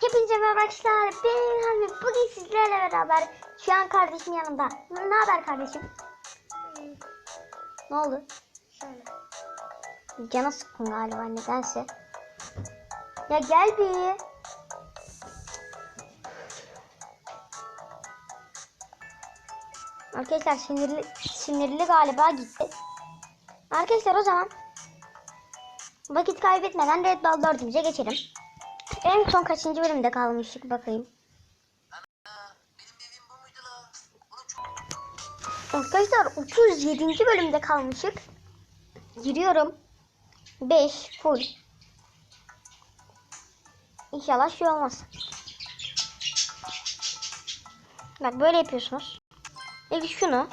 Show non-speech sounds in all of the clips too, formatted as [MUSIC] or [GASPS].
Hepinize merhaba arkadaşlar. Ben Hamdi. Bugün sizlerle beraber şu an kardeşim yanımda. Ne haber kardeşim? Ne oldu? Şöyle. Canı sıkkın galiba nedense. Ya gel bir. Arkadaşlar sinirli, sinirli galiba gitti. Arkadaşlar o zaman vakit kaybetmeden Red Ball 4'ümüze geçelim. En son kaçıncı bölümde kalmıştık bakayım. Arkadaşlar 37. bölümde kalmışık. Giriyorum. 5 full. İnşallah şey olmaz. Bak böyle yapıyorsunuz. İlk şunu.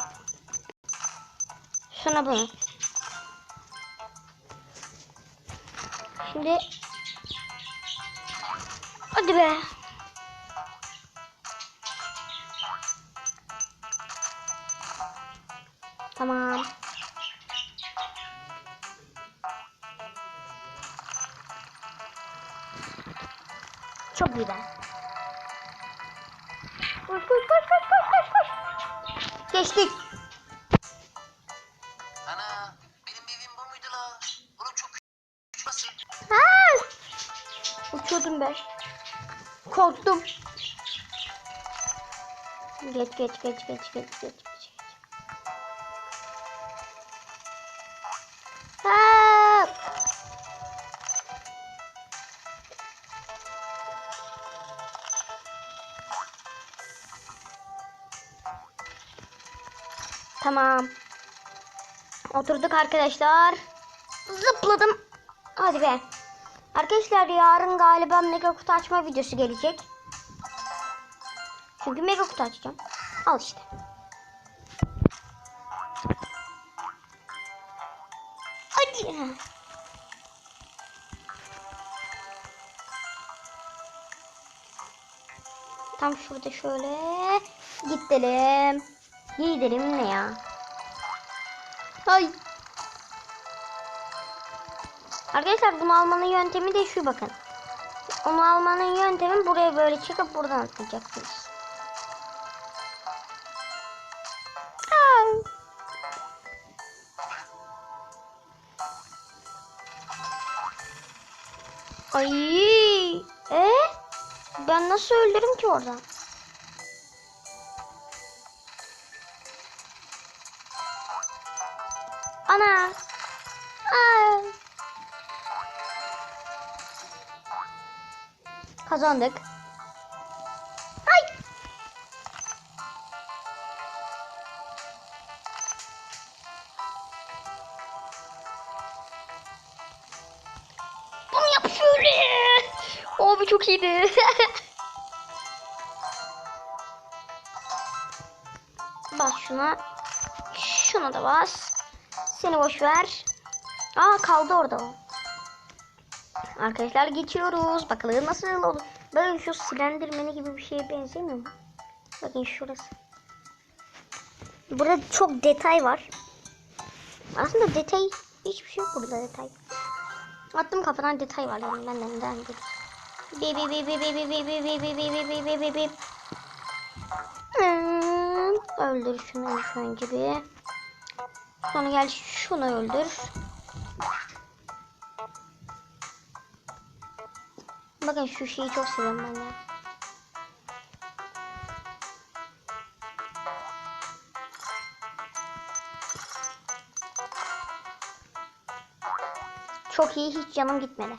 Sonra bunu. Şimdi Hadi be. Tamam. Çok güzel. Koş koş koş koş koş koş koş. Geçtik. Ana benim evim bu muydu la? Oğlum çok küçük nasıl? Ha! Uçuyordum ben. Korktum. Geç geç geç geç geç geç geç. Ha! Tamam. Oturduk arkadaşlar. Zıpladım. Hadi be. Arkadaşlar yarın galiba mega kutu açma videosu gelecek. Çünkü mega kutu açacağım. Al işte. Hadi. Tam şurada şöyle gidelim. Gidelim ne ya? Ay. Arkadaşlar bunu almanın yöntemi de şu bakın. Onu almanın yöntemi buraya böyle çıkıp buradan atlayacaksınız. Ay, e? Ben nasıl öldürürüm ki oradan? Ana. Kazandık. Ay. Bunu yap şöyle. Abi çok iyiydi. [LAUGHS] bas şuna. Şuna da bas. Seni boş ver. Aa kaldı orada o. Arkadaşlar geçiyoruz. Bakalım nasıl olur. Bakın şu silendirmeni gibi bir şeye benzemiyor mu? Bakın şurası. Burada çok detay var. Aslında detay hiçbir şey yok burada detay. Attım kafadan detay var yani ben neden dedim. Bi bi bi bi bi bi bi bi bi bi bi bi bi bi bi. Hmm, Öldür şunu ilk önce bir. Sonra gel şunu öldür. Bakın şu şeyi çok seviyorum ben ya. Çok iyi hiç canım gitmedi.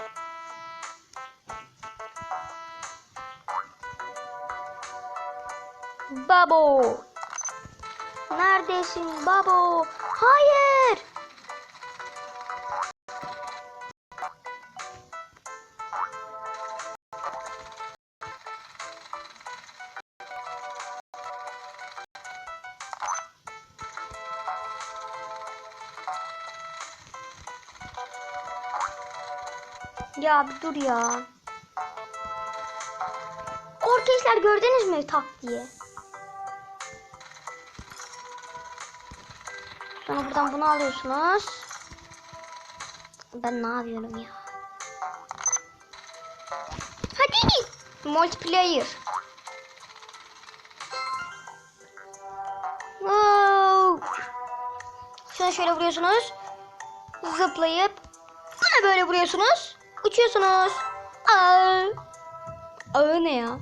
Babo. Neredesin babo? Hayır. Ya bir dur ya. Arkadaşlar gördünüz mü tak diye. Sonra buradan bunu alıyorsunuz. Ben ne yapıyorum ya? Hadi. Multiplayer. Wow. Şuna şöyle vuruyorsunuz. Zıplayıp buna böyle vuruyorsunuz. Uçuyorsunuz. Aa. Aa ne ya?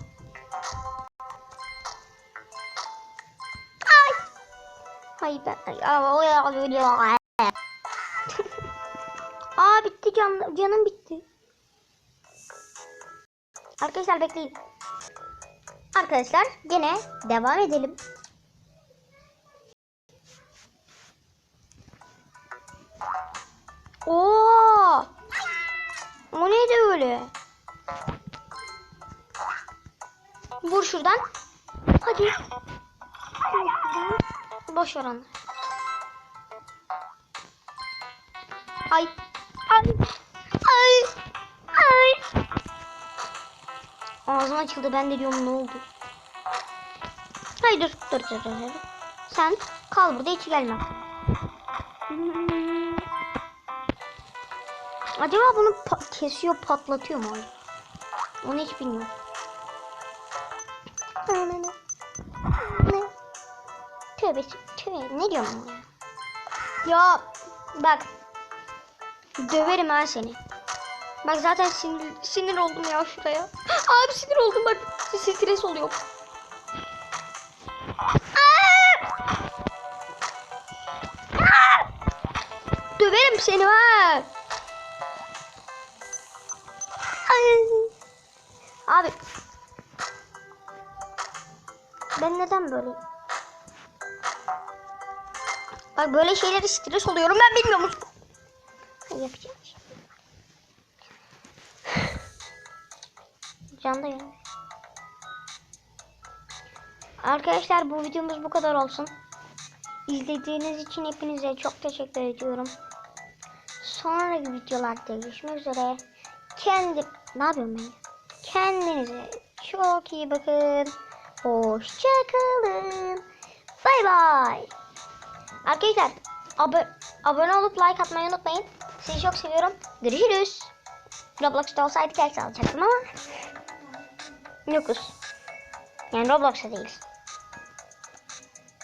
Ay. Ay ben. [LAUGHS] Aa bitti can, canım bitti. Arkadaşlar bekleyin. Arkadaşlar gene devam edelim. Oo! Vur şuradan. Hadi. Boş ver onu. Ay. Ay. Ay. Ay. Ağzım açıldı. Ben de diyorum ne oldu? Hayır dur. Dur dur dur. dur. Sen kal burada hiç gelme. Acaba bunu pa- kesiyor patlatıyor mu? Onu hiç bilmiyorum. Tövbe tövbe ne diyorum ya? Ya bak döverim ha seni. Bak zaten sinir, sinir oldum ya şuraya. [GASPS] Abi sinir oldum bak stres oluyor. Döverim seni ha. Abi. Ben neden böyle? Bak böyle şeyleri stres oluyorum ben bilmiyor musun? Ay, Yapacağım şey. Can da yanıyor. Arkadaşlar bu videomuz bu kadar olsun. İzlediğiniz için hepinize çok teşekkür ediyorum. Sonraki videolarda görüşmek üzere. Kendi ne yapıyorum ben? Kendinize çok iyi bakın. Hoşçakalın. Bay bay. Arkadaşlar ab- abone olup like atmayı unutmayın. Sizi çok seviyorum. Görüşürüz. Roblox'ta olsaydık el alacaktım ama yokuz. Yani Roblox'ta değiliz.